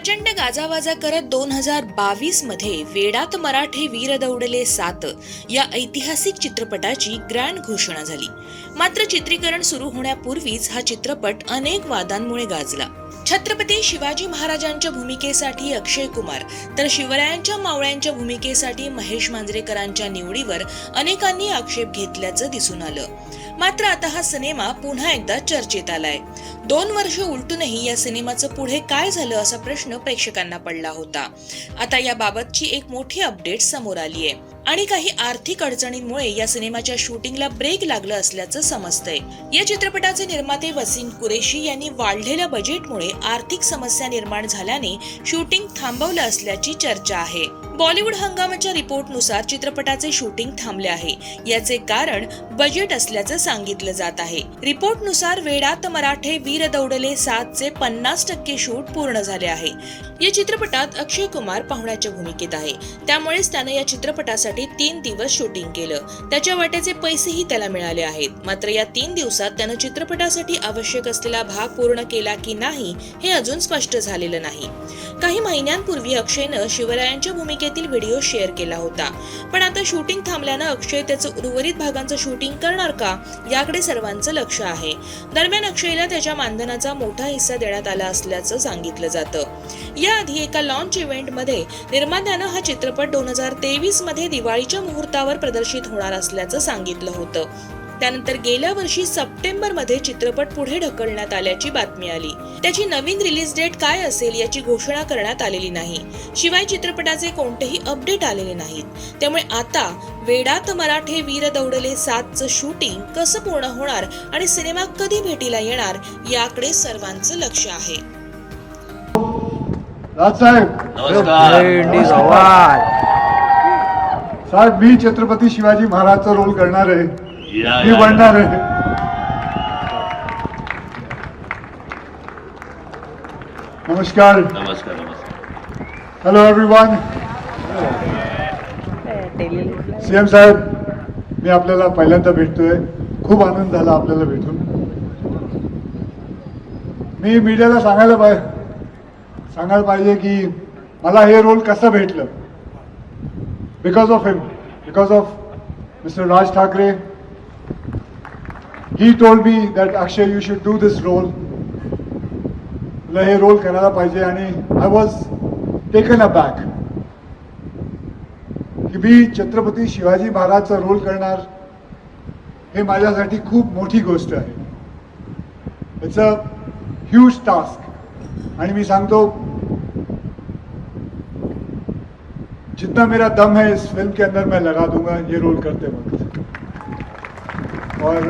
प्रचंड गाजावाजा करत दोन हजार बावीसमध्ये वेडात मराठे वीर दौडले सात. या ऐतिहासिक चित्रपटाची ग्रँड घोषणा झाली. मात्र चित्रीकरण सुरू होण्यापूर्वीच हा चित्रपट अनेक वादांमुळे गाजला. छत्रपती शिवाजी महाराजांच्या भूमिकेसाठी अक्षय कुमार तर शिवरायांच्या मावळ्यांच्या भूमिकेसाठी महेश मांजरेकरांच्या निवडीवर अनेकांनी आक्षेप घेतल्याचं दिसून आलं. मात्र आता हा सिनेमा पुन्हा एकदा चर्चेत आलाय. दोन वर्ष उलटूनही या सिनेमाचं पुढे काय झालं असा प्रश्न प्रेक्षकांना पडला होता. आता याबाबतची एक मोठी अपडेट समोर आली आहे आणि काही आर्थिक अडचणींमुळे या सिनेमाच्या शूटिंगला ब्रेक लागलं असल्याचं समजतंय. या चित्रपटाचे निर्माते वसीम कुरेशी यांनी वाढलेल्या बजेटमुळे आर्थिक समस्या निर्माण झाल्याने शूटिंग थांबवलं असल्याची चर्चा आहे. बॉलिवूड हंगामाच्या रिपोर्टनुसार चित्रपटाचे शूटिंग थांबले आहे. याचे कारण बजेट असल्याचं सांगितलं जात आहे. रिपोर्टनुसार वेडात मराठे वीर दौडले सातचे पन्नास टक्के शूट पूर्ण झाले आहे. या चित्रपटात अक्षय कुमार पाहुण्याच्या भूमिकेत आहे. त्यामुळेच त्यानं या चित्रपटासाठी तीन दिवस शूटिंग केलं. त्याच्या वाट्याचे पैसेही त्याला मिळाले आहेत. मात्र या तीन दिवसात त्यानं चित्रपटासाठी आवश्यक असलेला भाग पूर्ण केला की नाही हे अजून स्पष्ट झालेलं नाही. काही महिन्यांपूर्वी अक्षयनं शिवरायांच्या भूमिकेतील व्हिडिओ शेअर केला होता. पण आता शूटिंग थांबल्यानं अक्षय त्याचं उर्वरित भागांचं शूटिंग करणार का याकडे सर्वांचं लक्ष आहे. दरम्यान अक्षयला त्याच्या मानधनाचा मोठा हिस्सा देण्यात आला असल्याचं सांगितलं जातं. याआधी एका लॉन्च इव्हेंटमध्ये निर्मात्यानं हा चित्रपट दोन हजार तेवीसमध्ये दिवाळीच्या मुहूर्तावर प्रदर्शित होणार असल्याचं सांगितलं होतं. त्यानंतर गेल्या वर्षी सप्टेंबरमध्ये चित्रपट पुढे ढकलण्यात आल्याची बातमी आली. त्याची नवीन रिलीज डेट काय असेल याची घोषणा करण्यात आलेली नाही. शिवाय चित्रपटाचे कोणतेही अपडेट आलेले नाहीत. त्यामुळे आता वेडात मराठे वीर दौडले सातचं शूटिंग कसं पूर्ण होणार आणि सिनेमा कधी भेटीला येणार याकडे सर्वांचं लक्ष आहे. राजसाहेब नमस्कार. साहेब मी छत्रपती शिवाजी महाराजचा रोल करणार. आहे मी बनणार. आहे नमस्कार नमस्कार. नमस्कार हॅलो एव्हरीवन सीएम साहेब मी आपल्याला पहिल्यांदा भेटतोय. खूप आनंद झाला आपल्याला भेटून. मी मीडियाला सांगायला पाहिजे सांगायला पाहिजे की मला हे रोल कसं भेटलं? Because of him, because of mister Raj Thackeray he told me that Akshay you should do this role तुला हे रोल करायला पाहिजे आणि I was taken aback की मी छत्रपती शिवाजी महाराजचा रोल करणार हे माझ्यासाठी खूप मोठी गोष्ट आहे इट्स अ ह्यूज टास्क आणि मी सांगतो जितना मेरा दम है इस फिल्म के अंदर मैं लगा दूंगा ये रोल करते वक्त। और